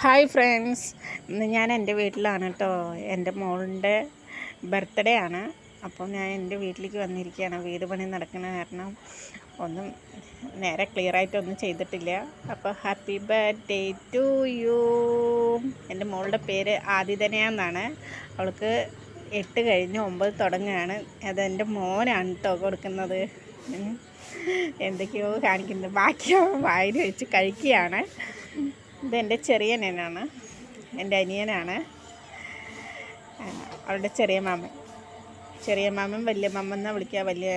Hi friends. ഇന്ന് ഞാൻ എന്റെ വീട്ടിലാണ് കേട്ടോ. എന്റെ മോളുടെ ബർത്ത്ഡേ ആണ്. അപ്പോൾ ഞാൻ എന്റെ വീട്ടിലേക്ക് വന്നിരിക്കുകയാണ്. വീട് പണി നടക്കുന്ന കാരണം ഒന്നും നേരെ ക്ലിയർ ആയിട്ടൊന്നും ചെയ്തിട്ടില്ല. അപ്പോൾ ഹാപ്പി ബർത്ത്ഡേ ടു യു എന്റെ മോളുടെ പേര് ആദിതനയാന്നാണ് അവൾക്ക് എട്ട് കഴിഞ്ഞ് ഒമ്പത് തുടങ്ങുകയാണ്. അതെന്റെ മോനാണ് കേട്ടോ കൊടുക്കുന്നത്. എന്തൊക്കെയോ കാണിക്കുന്നത് ബാക്കിയോ വായിൽ വെച്ച് കഴിക്കുകയാണ്. ഇതെന്റെ ചെറിയനാണ് എന്റെ അനിയനാണ്. അവളുടെ ചെറിയ മാമൻ. ചെറിയ മാമൻ വലിയ മാമൻ എന്നാണ് വിളിക്കുക. വലിയ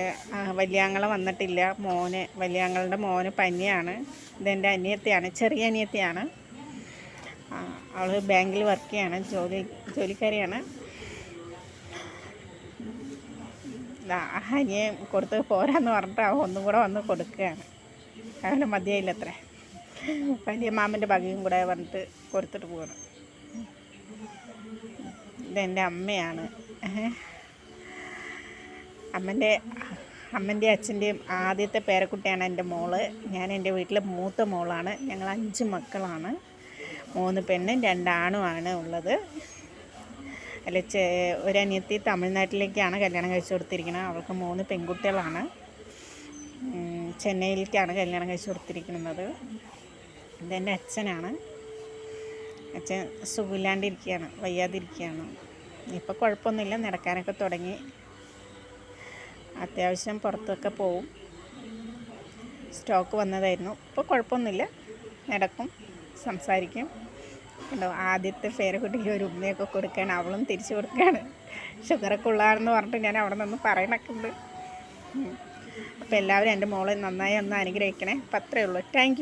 വലിയങ്ങൾ വന്നിട്ടില്ല. മോന് വലിയാങ്ങളുടെ മോന് പനിയാണ്. ഇതെന്റെ അനിയത്തെയാണ് ചെറിയ അനിയത്തെയാണ്. അവൾ ബാങ്കിൽ വർക്ക് ചെയ്യാണ് ജോലി ജോലിക്കാരിയാണ്. അനിയെ കൊടുത്ത് പോരാന്ന് പറഞ്ഞിട്ട് അവൻ ഒന്നും കൂടെ വന്ന് കൊടുക്കുകയാണ്. അവന് മതിയായില്ല അത്രേ വലിയ മാമന്റെ ഭാഗ്യം കൂടെ വന്നിട്ട് കൊടുത്തിട്ട് പോകണം ഇതെന്റെ അമ്മയാണ്. അമ്മന്റെ അമ്മന്റെ അച്ഛന്റെയും ആദ്യത്തെ പേരക്കുട്ടിയാണ് എന്റെ മോൾ. ഞാൻ എന്റെ വീട്ടിലെ മൂത്ത മോളാണ്. ഞങ്ങൾ അഞ്ച് മക്കളാണ്. മൂന്ന് പെണ്ണും രണ്ടാണുമാണ് ഉള്ളത്. അല്ല ചെ ഒരനിയത്തി തമിഴ്നാട്ടിലേക്കാണ് കല്യാണം കഴിച്ചു കൊടുത്തിരിക്കുന്നത്. അവൾക്ക് മൂന്ന് പെൺകുട്ടികളാണ്. ചെന്നൈയിലേക്കാണ് കല്യാണം കഴിച്ചു കൊടുത്തിരിക്കുന്നത്. ഇതെന്റെ അച്ഛനാണ്. അച്ഛൻ സുഖമില്ലാണ്ടിരിക്കുകയാണ് വയ്യാതിരിക്കുകയാണ്. ഇപ്പോൾ കുഴപ്പമൊന്നുമില്ല നടക്കാനൊക്കെ തുടങ്ങി. അത്യാവശ്യം പുറത്തൊക്കെ പോവും. സ്റ്റോക്ക് വന്നതായിരുന്നു. ഇപ്പോൾ കുഴപ്പമൊന്നുമില്ല നടക്കും സംസാരിക്കും. ഉണ്ടോ ആദ്യത്തെ പേരക്കുട്ടിക്ക് ഒരു ഉമ്മയൊക്കെ കൊടുക്കുകയാണ് അവളും തിരിച്ചു കൊടുക്കുകയാണ്. ഷുഗറൊക്കെ ഉള്ളതാണെന്ന് പറഞ്ഞിട്ട് ഞാൻ അവിടെ നിന്ന് പറയണൊക്കെ അപ്പോൾ എല്ലാവരും എന്റെ മോളെ നന്നായി ഒന്ന് അനുഗ്രഹിക്കണേ. അപ്പം അത്രയേ ഉള്ളൂ. താങ്ക്